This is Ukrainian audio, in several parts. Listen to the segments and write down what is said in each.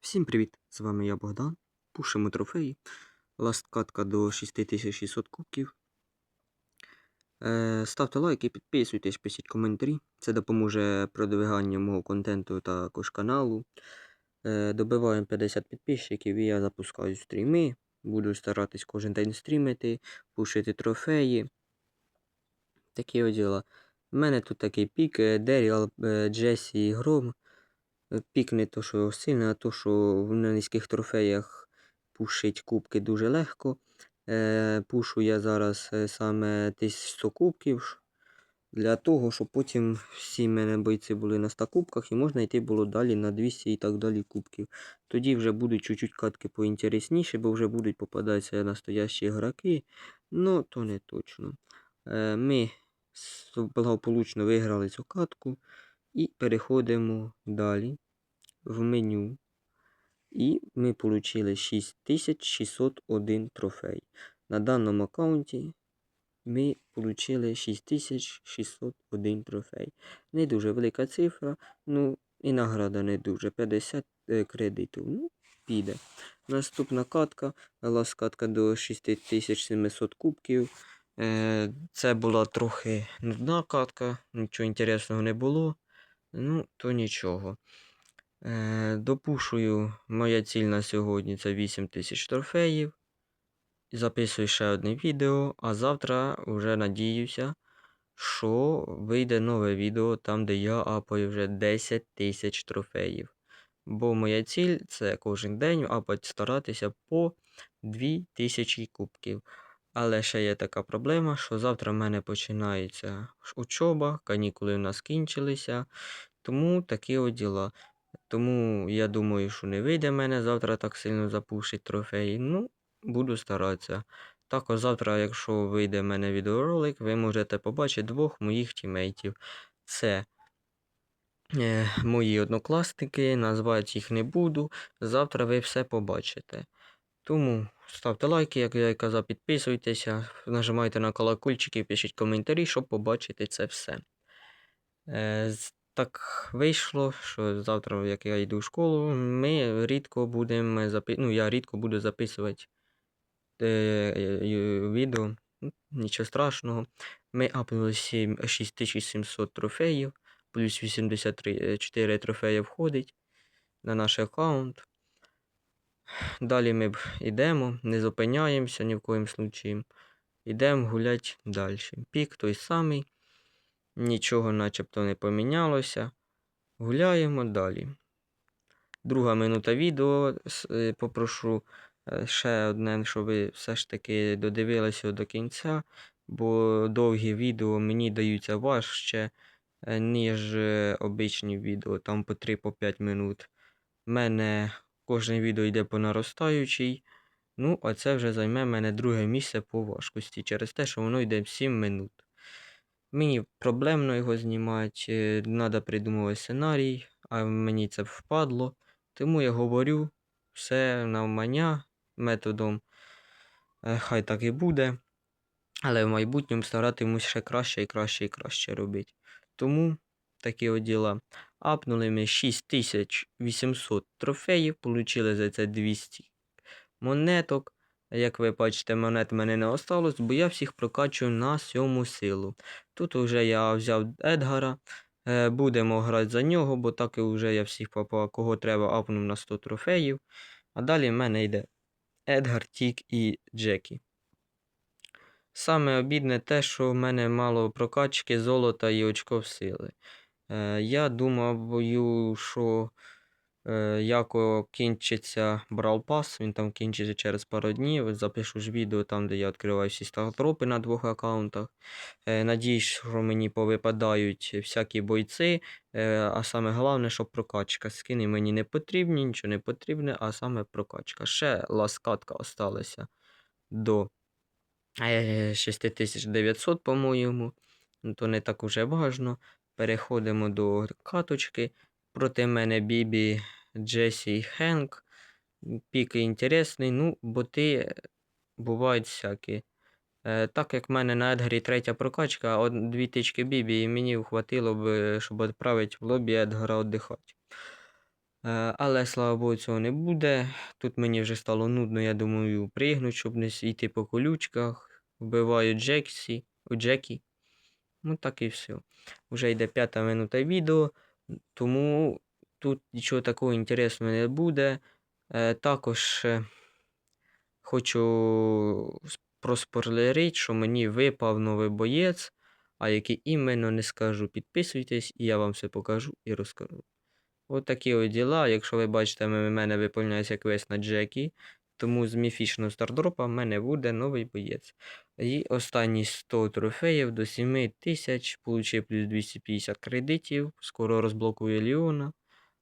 Всім привіт! З вами я Богдан. Пушимо трофеї. Ласт катка до 6600 кубків. Е, ставте лайки, підписуйтесь, пишіть коментарі. Це допоможе продвиганню мого контенту також каналу. Е, добиваємо 50 підписчиків і я запускаю стріми. Буду старатись кожен день стрімити, пушити трофеї. Такі діла. У мене тут такий пік е, Деріал, е, Джесі і Гром. Пік не то, що сильно, а то, що на низьких трофеях пушить кубки дуже легко. Е, пушу я зараз е, саме 1100 кубків. Для того, щоб потім всі мене бойці були на 100 кубках і можна йти було далі на 200 і так далі кубків. Тоді вже будуть чуть-чуть катки поінтересніші, бо вже будуть попадатися настоящі граки. Ну, то не точно. Е, ми благополучно виграли цю катку. І переходимо далі в меню. І ми отримали 6601 трофей. На даному аккаунті ми отримали 6601 трофей. Не дуже велика цифра, ну і награда не дуже. 50 е, кредитів. Ну, піде. Наступна катка. Лас катка до 6700 кубків. Е, Це була трохи нудна катка, нічого інтересного не було. Ну, то нічого. Е, допушую, моя ціль на сьогодні це 8000 трофеїв. Записую ще одне відео, а завтра вже надіюся, що вийде нове відео там, де я апаю вже 10 тисяч трофеїв. Бо моя ціль це кожен день апати старатися по 2000 кубків. Але ще є така проблема, що завтра в мене починається учоба, канікули у нас кінчилися. Тому такі от діла. Тому я думаю, що не вийде мене завтра так сильно запушить трофеї. Ну, буду старатися. Також завтра, якщо вийде в мене відеоролик, ви можете побачити двох моїх тімейтів. Це е, мої однокласники, назвати їх не буду. Завтра ви все побачите. Тому ставте лайки, як я і казав, підписуйтеся, нажимайте на колокольчики, пишіть коментарі, щоб побачити це все. Е, так вийшло, що завтра, як я йду в школу, ми рідко будемо запи... ну, я рідко буду записувати е, е, відео. Нічого страшного. Ми апнули 6700 трофеїв, плюс 84 трофеї входить на наш аккаунт. Далі ми б йдемо, не зупиняємося ні в коїм случаї. Йдемо гуляти далі. Пік той самий, нічого начебто не помінялося. Гуляємо далі. Друга минута відео. Е, Попрошу е, ще одне, щоб ви все ж таки додивилися до кінця, бо довгі відео мені даються важче, е, ніж обичні відео, там по 3-5 минут. У мене кожне відео йде по наростаючій. Ну, а це вже займе мене друге місце по важкості через те, що воно йде 7 минут. Мені проблемно його знімати, треба придумувати сценарій, а мені це впадло. Тому я говорю все навмання методом. е, Хай так і буде. Але в майбутньому старатимусь ще краще і краще і краще робити. Тому такі от діла. Апнули ми 6800 трофеїв, отримали за це 200 монеток. Як ви бачите, монет мене не осталось, бо я всіх прокачую на сьому силу. Тут вже я взяв Едгара. Е, Будемо грати за нього, бо так і вже я всіх попав, кого треба, апнув на 100 трофеїв. А далі в мене йде Едгар, Тік і Джекі. Саме обідне те, що в мене мало прокачки, золота і очков сили. Е, я думаю, що е, яко кінчиться Brawl Pass, він там кінчиться через пару днів. Запишу ж відео там, де я відкриваю всі стартропи на двох аккаунтах. Е, надіюсь, що мені повипадають всякі бойці. А саме головне, щоб прокачка. Скини мені не потрібні, нічого не потрібне, а саме прокачка. Ще ласкатка осталася до е, 6900, по-моєму. Ну, то не так уже важно. Переходимо до каточки. Проти мене Бібі, Джесі і Хенк. Піки інтересний, ну, боти бувають всякі. Е, так як в мене на Едгарі третя прокачка, од- дві тички Бібі, і мені хватило б, щоб відправити в лобі Едгара віддихати. Е, Але слава Богу, цього не буде. Тут мені вже стало нудно, я думаю, пригнуть, щоб не йти по колючках. Вбиваю Джексі, у Джекі. Ну так і все. Вже йде п'ята минута відео, тому тут нічого такого інтересного не буде. Е, також е, хочу проспойлерити, що мені випав новий боєць, а який іменно не скажу. Підписуйтесь, і я вам все покажу і розкажу. От такі от діла. Якщо ви бачите, в мене виповняється квест на Джекі, тому з міфічного стардропа в мене буде новий боєць. І останні 100 трофеїв до 7 тисяч, получив плюс 250 кредитів, скоро розблокую Ліона.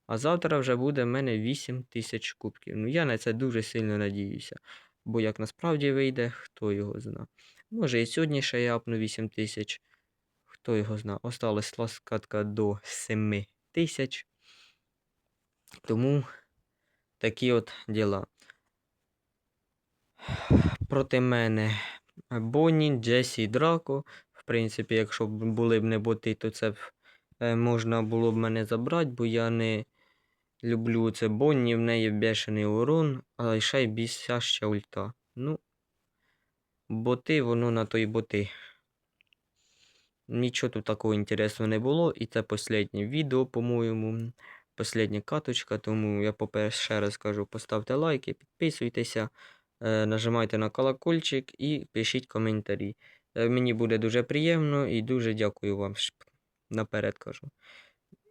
А завтра вже буде в мене 8 тисяч кубків. Ну я на це дуже сильно надіюся. Бо як насправді вийде, хто його зна. Може і сьогодні ще я апну 8 тисяч. Хто його зна. Осталась ласкатка до 7 тисяч. Тому такі от діла. Проти мене Бонні, Джесі і Драко. В принципі, якщо б були б не боти, то це б е, можна було б мене забрати, бо я не люблю це Бонні, в неї бешений урон, а ще й бісяща ульта. Ну, боти, воно на то й боти. Нічого тут такого інтересного не було, і це останнє відео, по-моєму. Последня каточка, тому я по-перше ще раз кажу, поставте лайки, підписуйтеся, нажимайте на колокольчик і пишіть коментарі. Е, Мені буде дуже приємно і дуже дякую вам наперед кажу.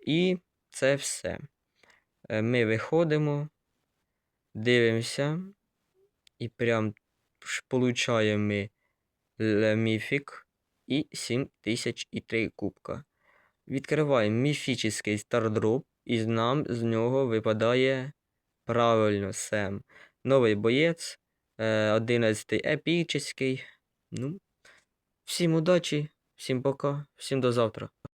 І це все. Е, Ми виходимо, дивимося, і прям получаємо міфік і 7003 кубка. Відкриваємо міфічний стардроп, і нам з нього випадає правильно Сем. Новий боєць, е, 11 епічний. Ну, всім удачі, всім пока, всім до завтра.